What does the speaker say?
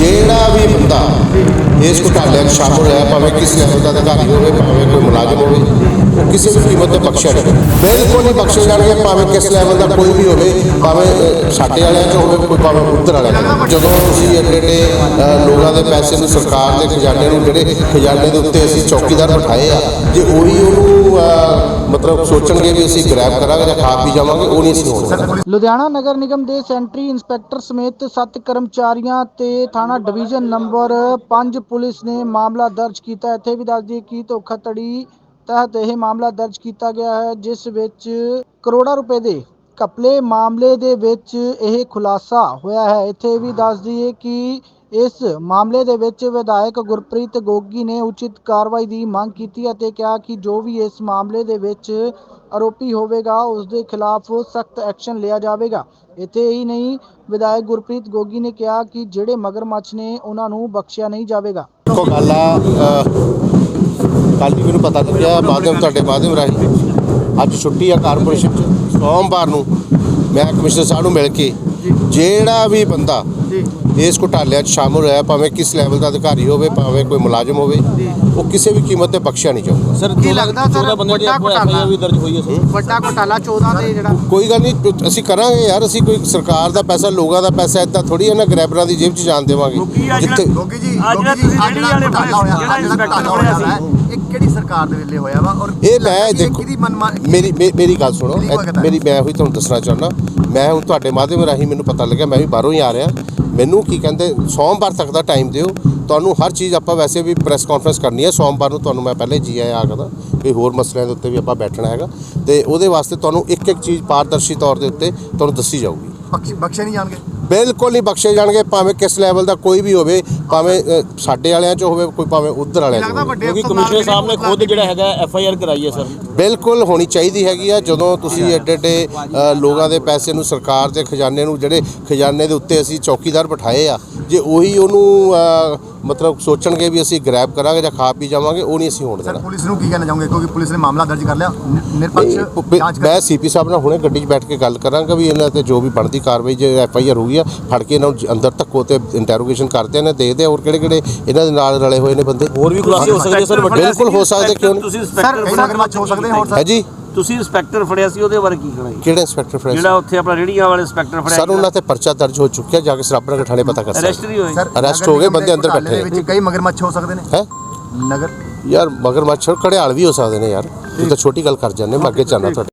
ਜਿਹੜਾ ਵੀ ਬੰਦਾ ਇਸ ਘੁਟਾਲੇ 'ਚ ਸ਼ਾਮਲ ਹੋਇਆ ਭਾਵੇਂ ਕਿਸ ਲੈਵਲ ਦਾ ਅਧਿਕਾਰੀ ਹੋਵੇ ਭਾਵੇਂ ਕੋਈ ਮੁਲਾਜ਼ਮ ਹੋਵੇ ਉਹ ਕਿਸੇ ਵੀ ਕੀਮਤ ਤੇ ਬਖਸ਼ਿਆ ਜਾਵੇ। ਬਿਲਕੁਲ ਨਹੀਂ ਬਖਸ਼ੇ ਜਾਣਗੇ ਭਾਵੇਂ ਕਿਸ ਲੈਵਲ ਦਾ ਕੋਈ ਵੀ ਹੋਵੇ ਭਾਵੇਂ ਅ, ਸਾਡੇ ਵਾਲਿਆਂ 'ਚ ਹੋਵੇ ਕੋਈ ਭਾਵੇਂ ਉੱਧਰ ਵਾਲਿਆਂ 'ਚ ਜਦੋਂ ਤੁਸੀਂ ਐਡੇ ਐਡੇ ਅ, ਲੋਕਾਂ ਦੇ ਪੈਸੇ ਨੂੰ ਸਰਕਾਰ ਦੇ ਖਜ਼ਾਨੇ ਨੂੰ ਜਿਹੜੇ ਖਜ਼ਾਨੇ ਦੇ ਉੱਤੇ ਅਸੀਂ ਚੌਕੀਦਾਰ ਬਿਠਾਏ ਆ ਜੇ ਉਹੀ ਉਹਨੂੰ ਮਤਲਬ ਸੋਚਣਗੇ ਵੀ ਅਸੀਂ ਗ੍ਰੈਬ ਕਰਾਂਗੇ ਜਾਂ ਖਾ ਪੀ ਜਾਵਾਂਗੇ, ਉਹ ਨਹੀਂ ਅਸੀਂ ਹੋਣ ਲੁਧਿਆਣਾ ਨਗਰ ਨਿਗਮ ਦੇ ਸੈਂਟਰੀ ਇੰਸਪੈਕਟਰ ਸਮੇਤ 7 ਕਰਮਚਾਰੀਆਂ ਤੇ ਥਾਣਾ ਡਿਵੀਜ਼ਨ ਨੰਬਰ 5 ਪੁਲਿਸ ਨੇ ਮਾਮਲਾ ਦਰਜ ਕੀਤਾ ਇੱਥੇ ਵੀ ਦੱਸ ਦਈਏ ਕਿ ਧੋਖਾਧੜੀ ਤਹਿਤ ਇਹ ਮਾਮਲਾ ਦਰਜ ਕੀਤਾ ਗਿਆ ਹੈ, ਜਿਸ ਵਿੱਚ ਕਰੋੜਾਂ ਰੁਪਏ ਦੇ ਕਪਲੇ ਮਾਮਲੇ ਦੇ ਵਿੱਚ ਇਹ ਖੁਲਾਸਾ ਹੋਇਆ ਹੈ। ਇੱਥੇ ਵੀ ਦੱਸ ਦਈਏ ਕਿ ਇਸ ਮਾਮਲੇ ਦੇ ਵਿੱਚ ਵਿਧਾਇਕ ਗੁਰਪ੍ਰੀਤ ਗੋਗੀ ਨੇ ਉਚਿਤ ਕਾਰਵਾਈ ਦੀ ਮੰਗ ਕੀਤੀ ਅਤੇ ਕਿਹਾ ਕਿ ਜੋ ਵੀ ਇਸ ਮਾਮਲੇ ਦੇ ਵਿੱਚ ਆਰੋਪੀ ਹੋਵੇਗਾ ਉਸ ਦੇ ਖਿਲਾਫ ਸਖਤ ਐਕਸ਼ਨ ਲਿਆ ਜਾਵੇਗਾ। ਇੱਥੇ ਹੀ ਨਹੀਂ ਵਿਧਾਇਕ ਗੁਰਪ੍ਰੀਤ ਗੋਗੀ ਨੇ ਕਿਹਾ ਕਿ ਜਿਹੜੇ ਮਗਰਮੱਛ ਨੇ ਉਹਨਾਂ ਨੂੰ ਬਖਸ਼ਿਆ ਨਹੀਂ ਜਾਵੇਗਾ। ਕੋ ਗੱਲ ਆ ਕੱਲ ਵੀ ਮੈਨੂੰ ਪਤਾ ਲੱਗਿਆ ਮਾਧਿਅਮ ਤੁਹਾਡੇ ਮਾਧਿਅਮ ਰਾਹੀਂ। ਅੱਜ ਛੁੱਟੀ ਆ ਕਾਰਪੋਰੇਸ਼ਨ ਚ ਸੋਮਵਾਰ ਨੂੰ ਮੈਂ ਕਮਿਸ਼ਨਰ ਸਾਹਿਬ ਨੂੰ ਮਿਲ ਕੇ ਜਿਹੜਾ ਵੀ ਬੰਦਾ ਇਸ ਘੁਟਾਲਿਆਂ 'ਚ ਸ਼ਾਮਲ ਹੋਇਆ ਭਾਵੇਂ ਕਿਸ ਲੈਵਲ ਦਾ ਅਧਿਕਾਰੀ ਹੋਵੇ ਭਾਵੇਂ ਕੋਈ ਮੁਲਾਜ਼ਮ ਹੋਵੇ ਉਹ ਕਿਸੇ ਵੀ ਕੀਮਤ ਤੇ ਬਖਸ਼ਿਆ ਨਹੀਂ ਜਾਊਗਾ। ਸਰ ਕੀ ਲੱਗਦਾ ਸਰ ਵੱਡਾ ਘੁਟਾਲਾ? ਵੀ ਦਰਜ ਹੋਈ ਹੈ ਸਰ। ਵੱਡਾ ਘੁਟਾਲਾ 14 ਦੇ ਜਿਹੜਾ ਕੋਈ ਗੱਲ ਨਹੀਂ ਅਸੀਂ ਕਰਾਂਗੇ ਯਾਰ ਅਸੀਂ ਕੋਈ ਸਰਕਾਰ ਦਾ ਪੈਸਾ ਲੋਕਾਂ ਦਾ ਪੈਸਾ ਇਦਾਂ ਥੋੜੀ ਇਹਨਾਂ ਗ੍ਰੈਬਰਾਂ ਦੀ ਜੇਬ 'ਚ ਜਾਣ ਦੇਵਾਂਗੇ। ਜਿੱਥੇ ਜੀ ਜਿਹੜਾ ਤੁਸੀਂ ਵਾਲੇ ਜਿਹੜਾ ਇੰਸਪੈਕਟਰ ਹੋਇਆ ਇਹ ਕਿਹੜੀ ਸਰਕਾਰ ਦੇ ਵੇਲੇ ਹੋਇਆ ਵਾ? ਔਰ ਇਹ ਮੈਂ ਦੇਖੋ ਮੇਰੀ ਮੇਰੀ ਗੱਲ ਸੁਣੋ? ਮੇਰੀ ਮੈਂ ਹੋਈ ਤੁਹਾਨੂੰ ਦੱਸਣਾ ਚਾਹੁੰਦਾ। ਮੈਂ ਹੁਣ ਤੁਹਾਡੇ ਮਾਧਿਅਮ ਰਾਹੀਂ ਮੈਨੂੰ ਪਤਾ ਲੱਗਿਆ ਮੈਂ ਵੀ ਬਾਹਰੋਂ ਹੀ ਆ ਰਿਹਾ। ਮੈਨੂੰ ਕੀ ਕਹਿੰਦੇ, ਸੋਮਵਾਰ ਤੱਕ ਦਾ ਟਾਈਮ ਦਿਓ। ਤੁਹਾਨੂੰ ਹਰ ਚੀਜ਼ ਆਪਾਂ ਵੈਸੇ ਵੀ ਪ੍ਰੈਸ ਕਾਨਫਰੰਸ ਕਰਨੀ ਹੈ। ਸੋਮਵਾਰ ਨੂੰ ਤੁਹਾਨੂੰ ਮੈਂ ਪਹਿਲੇ ਜੀ ਆਇਆ ਆਖਦਾ ਵੀ ਹੋਰ ਮਸਲਿਆਂ ਦੇ ਉੱਤੇ ਵੀ ਆਪਾਂ ਬੈਠਣਾ ਹੈਗਾ। ਤੇ ਉਹਦੇ ਵਾਸਤੇ ਤੁਹਾਨੂੰ ਇੱਕ ਇੱਕ ਚੀਜ਼ ਪਾਰਦਰਸ਼ੀ ਤੌਰ ਦੇ ਉੱਤੇ ਤੁਹਾਨੂੰ ਦੱਸੀ ਜਾਊਗੀ। ਬਖਸ਼- ਬਖਸ਼ੇ ਨਹੀਂ ਜਾਣਗੇ। ਬਿਲਕੁਲ ਨਹੀਂ ਬਖਸ਼ੇ ਜਾਣਗੇ ਭਾਵੇਂ ਕਿਸ ਲੈਵਲ ਦਾ ਕੋਈ ਵੀ ਹੋਵੇ ਭਾਵੇਂ ਸਾਡੇ ਵਾਲਿਆਂ 'ਚ ਹੋਵੇ ਕੋਈ ਭਾਵੇਂ ਉੱਧਰ ਵਾਲਿਆਂ 'ਚ ਹੋਵੇ। ਕਿਉਂਕਿ ਕਮਿਸ਼ਨਰ ਸਾਹਿਬ ਨੇ ਖੁਦ ਜਿਹੜਾ ਹੈਗਾ ਐਫ ਆਈ ਆਰ ਕਰਾਈ ਹੈ ਸਰ। ਬਿਲਕੁਲ ਹੋਣੀ ਚਾਹੀਦੀ ਹੈਗੀ ਆ ਜਦੋਂ ਤੁਸੀਂ ਐਡੇ ਐਡੇ ਲੋਕਾਂ ਦੇ ਪੈਸੇ ਨੂੰ ਸਰਕਾਰ ਦੇ ਖਜ਼ਾਨੇ ਨੂੰ ਜਿਹੜੇ ਖਜ਼ਾਨੇ ਦੇ ਉੱਤੇ ਅਸੀਂ ਚੌਕੀਦਾਰ ਬਿਠਾਏ ਆ ਜੇ ਉਹੀ ਉਹਨੂੰ ਮਤਲਬ ਸੋਚਣਗੇ ਵੀ ਅਸੀਂ ਗ੍ਰੈਬ ਕਰਾਂਗੇ ਜਾਂ ਖਾ ਪੀ ਜਾਵਾਂਗੇ ਉਹ ਨਹੀਂ ਅਸੀਂ ਹੋਣ ਸਰ ਦੇਣਾ। ਪੁਲਿਸ ਨੂੰ ਕੀ ਕਹਿਣਾ ਚਾਹੋਗੇ? ਕਿਉਂਕਿ ਪੁਲਿਸ ਨੇ ਮਾਮਲਾ ਦਰਜ ਕਰ ਲਿਆ। ਨਿ- ਨਿਰਪੱਖ ਪ- ਜਾਂਚ ਕਰ ਮੈਂ ਸੀਪੀ ਸਾਹਿਬ ਨਾਲ ਹੁਣੇ ਗੱਡੀ 'ਚ ਬੈਠ ਕੇ ਗੱਲ ਕਰਾਂਗਾ ਵੀ ਇਹਨਾਂ ਤੇ ਜੋ ਵੀ ਬਣਦੀ ਕਾਰਵਾਈ ਜੇ ਐਫ ਆਈ ਆਰ ਹੋਈ ਆ ਫੜ ਕੇ ਇਹਨਾਂ ਨੂੰ ਅੰਦਰ ਧੱਕੋ ਤੇ ਇੰਟਰੋਗੇਸ਼ਨ ਕਰਦੇ ਨੇ ਦੇਖਦੇ ਆ ਹੋਰ ਕਿਹੜੇ ਕਿਹੜੇ ਇਹਨਾਂ ਦੇ ਨਾਲ ਰਲੇ ਹੋਏ ਨੇ ਬੰਦੇ। ਹੋਰ ਵੀ ਖੁਲਾਸੇ ਹੋ ਸਕਦੇ ਸਰ ਵੱਡੇ ਬਿਲਕੁਲ ਹੋ ਸਕਦੇ, ਕਿਉਂ ਨਹੀਂ? ਤੁਸੀਂ ਸਰ ਕਈ ਮਗਰਮੱਛ ਹੋ ਸਕਦੇ ਹੋਰ ਹੈ। ਸਰ ਜੀ ਤੁਸੀਂ ਇੰਸਪੈਕਟਰ ਫੜਿਆ ਸੀ ਉਹਦੇ ਬਾਰੇ ਕੀ ਕਹਿਣਾ ਜੀ? ਕਿਹੜੇ ਇੰਸਪੈਕਟਰ ਫਰੈਂਸ ਜਿਹੜਾ ਉੱਥੇ ਆਪਣਾ ਰੇੜੀਆਂ ਵਾਲੇ ਇੰਸਪੈਕਟਰ ਫੜਿਆ ਸਰ ਉਹਨਾਂ ਤੇ ਪਰਚਾ ਦਰਜ ਹੋ ਚੁੱਕਿਆ ਜਾ ਕੇ ਸਰਾਪਰ ਥਾਣੇ ਪਤਾ ਕਰ ਅਰੈਸਟ ਸਕਦੇ ਹੋਏ। ਨਗਰ ਹੋ ਗਏ, ਬੰਦੇ ਅੰਦਰ ਘੁਟਾਲੇ ਬੈਠੇ ਵਿੱਚ ਕਈ ਮਗਰਮੱਛ ਹੋ ਸਕਦੇ ਨੇ? ਹੈ? ਨਗਰ ਯਾਰ ਮਗਰ ਮੱਛਰ ਘੜਿਆਲ ਵੀ ਹੋ ਸਕਦੇ ਨੇ ਯਾਰ। ਇਹ ਤਾਂ ਛੋਟੀ ਗੱਲ ਕਰ ਜਾਂਦੇ ਮੈਂ ਅੱਗੇ ਚਾਹਨਾ ਤੁਹਾਡੇ